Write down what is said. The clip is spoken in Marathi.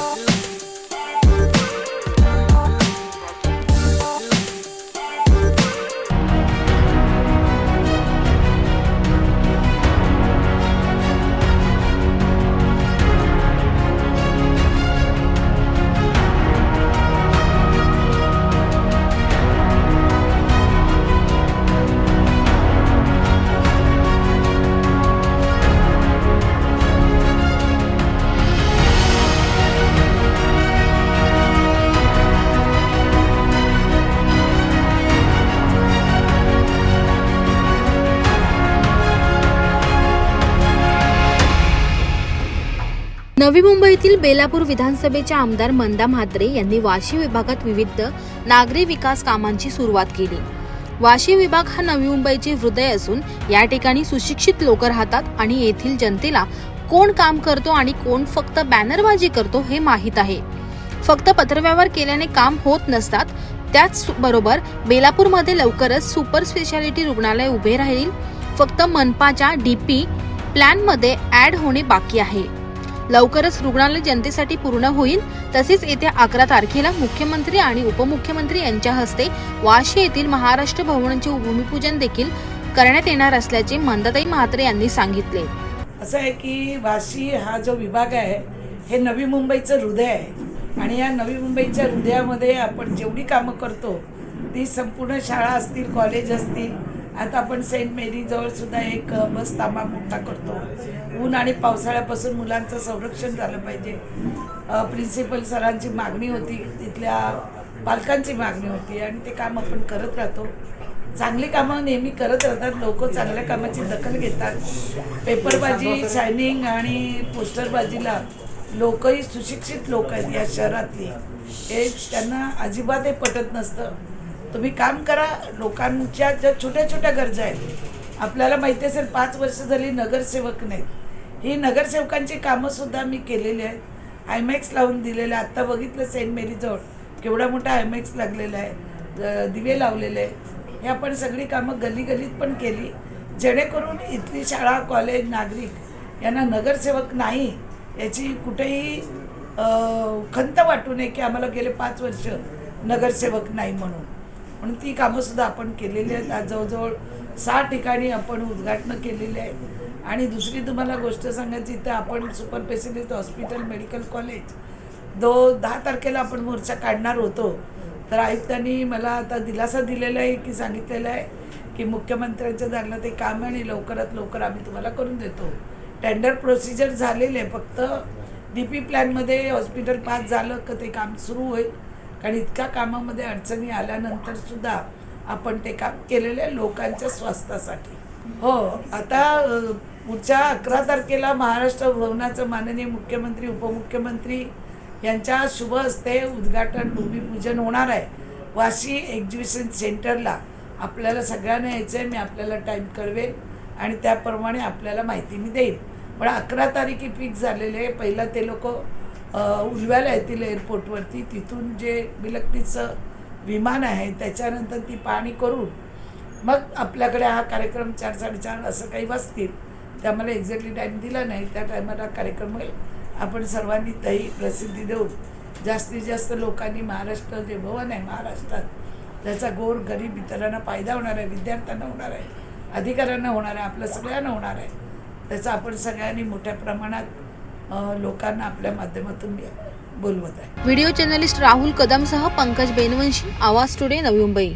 Love. नवी मुंबईतील बेलापूर विधानसभेच्या आमदार मंदा म्हात्रे यांनी वाशी विभागात विविध नागरी विकास कामांची सुरुवात केली. वाशी विभाग हा नवी मुंबईचे हृदय असून या ठिकाणी सुशिक्षित लोक राहतात आणि येथील जनतेला कोण काम करतो आणि कोण फक्त बॅनरबाजी करतो हे माहीत आहे. फक्त पत्रव्यवहार केल्याने काम होत नसतात. त्याच बरोबर बेलापूरमध्ये लवकरच सुपर स्पेशालिटी रुग्णालय उभे राहील. फक्त मनपाच्या डीपी प्लॅनमध्ये ऍड होणे बाकी आहे. लवकरच रुग्णालय जनतेसाठी पूर्ण होईल. तसेच येत्या अकरा तारखेला मुख्यमंत्री आणि उपमुख्यमंत्री यांच्या हस्ते वाशी येथील महाराष्ट्र भवनाचे भूमिपूजन देखील करण्यात येणार असल्याचे मंदताई म्हात्रे यांनी सांगितले. असं आहे की वाशी हा जो विभाग आहे हे नवी मुंबईचं हृदय आहे. आणि या नवी मुंबईच्या हृदयामध्ये आपण जेवढी कामं करतो ती संपूर्ण शाळा असतील कॉलेज असतील आता आपण सेंट मेरीजवळ सुद्धा एक बस तांबा मोठा करतो. ऊन आणि पावसाळ्यापासून मुलांचं संरक्षण झालं पाहिजे. प्रिन्सिपल सरांची मागणी होती तिथल्या पालकांची मागणी होती आणि ते काम आपण करत राहतो. चांगली कामं नेहमी करत राहतात लोक चांगल्या कामाची दखल घेतात. पेपरबाजी शायनिंग आणि पोस्टरबाजीला लोकही सुशिक्षित लोक आहेत या शहरातली. हे त्यांना अजिबात हे पटत नसतं. तुम्ही काम करा लोकांच्या ज्या छोट्या छोट्या गरजा आहेत. आपल्याला माहिती असेल पाच वर्ष झाली नगरसेवक नाहीत. ही नगरसेवकांची कामंसुद्धा मी केलेली आहेत. आयमॅक्स लावून दिलेलं आहे. आत्ता बघितलं सेंट मेरीजवळ केवढा मोठा आयमॅक्स लागलेला आहे. द- दिवे लावलेले आहे हे आपण सगळी कामं गली गलीत पण केली. जेणेकरून इथली शाळा कॉलेज नागरिक यांना नगरसेवक नाही याची कुठेही खंत वाटू नये की आम्हाला गेले पाच वर्ष नगरसेवक नाही म्हणून. म्हणून ती कामंसुद्धा आपण केलेली आहेत. आज जवळजवळ सहा ठिकाणी आपण उद्घाटनं केलेली आहेत. आणि दुसरी तुम्हाला गोष्ट सांगायची तर आपण super specialist hospital medical college दो दहा तारखेला आपण मोर्चा काढणार होतो. तर आयुक्तांनी मला आता दिलासा दिलेला आहे की सांगितलेला आहे की मुख्यमंत्र्यांच्या दालनात ते काम आहे आणि लवकरात लवकर आम्ही तुम्हाला करून देतो. टेंडर प्रोसिजर झालेले आहे. फक्त डी पी प्लॅनमध्ये हॉस्पिटल पास झालं का ते काम सुरू होईल. कारण इतक्या कामामध्ये अडचणी आल्यानंतर सुद्धा आपण ते काम केलेलं आहे लोकांच्या स्वास्थ्यासाठी. हो आता पुढच्या अकरा तारखेला महाराष्ट्र भवनाचं माननीय मुख्यमंत्री उपमुख्यमंत्री यांच्या शुभ हस्ते उद्घाटन भूमिपूजन होणार आहे. वाशी एक्झिबिशन सेंटरला आपल्याला सगळ्यांना यायचं आहे मी आपल्याला टाईम कळवेल आणि त्याप्रमाणे आपल्याला माहिती मी देईन पण अकरा तारीखी फिक्स झालेले आहे. पहिला ते लोक उलव्याला येतील एअरपोर्टवरती तिथून जे बिलकटीचं विमान आहे त्याच्यानंतर ती पाहणी करून मग आपल्याकडे हा कार्यक्रम चार साडेचार असं काही बसतील. त्यामुळे एक्झॅक्टली टाईम दिला नाही. त्या टायमाला कार्यक्रम होईल. आपण सर्वांनी तही प्रसिद्धी देऊन जास्तीत जास्त लोकांनी महाराष्ट्र जे भवन आहे महाराष्ट्रात त्याचा गोर गरीब इतरांना फायदा होणार आहे विद्यार्थ्यांना होणार आहे अधिकाऱ्यांना होणार आहे आपल्या सगळ्यांना होणार आहे. त्याचा आपण सगळ्यांनी मोठ्या प्रमाणात लोकांना आपल्या माध्यमातून मी बोलवत आहे. व्हिडिओ जर्नलिस्ट राहुल कदमसह पंकज बेनवंशी आवाज टुडे नवी मुंबई.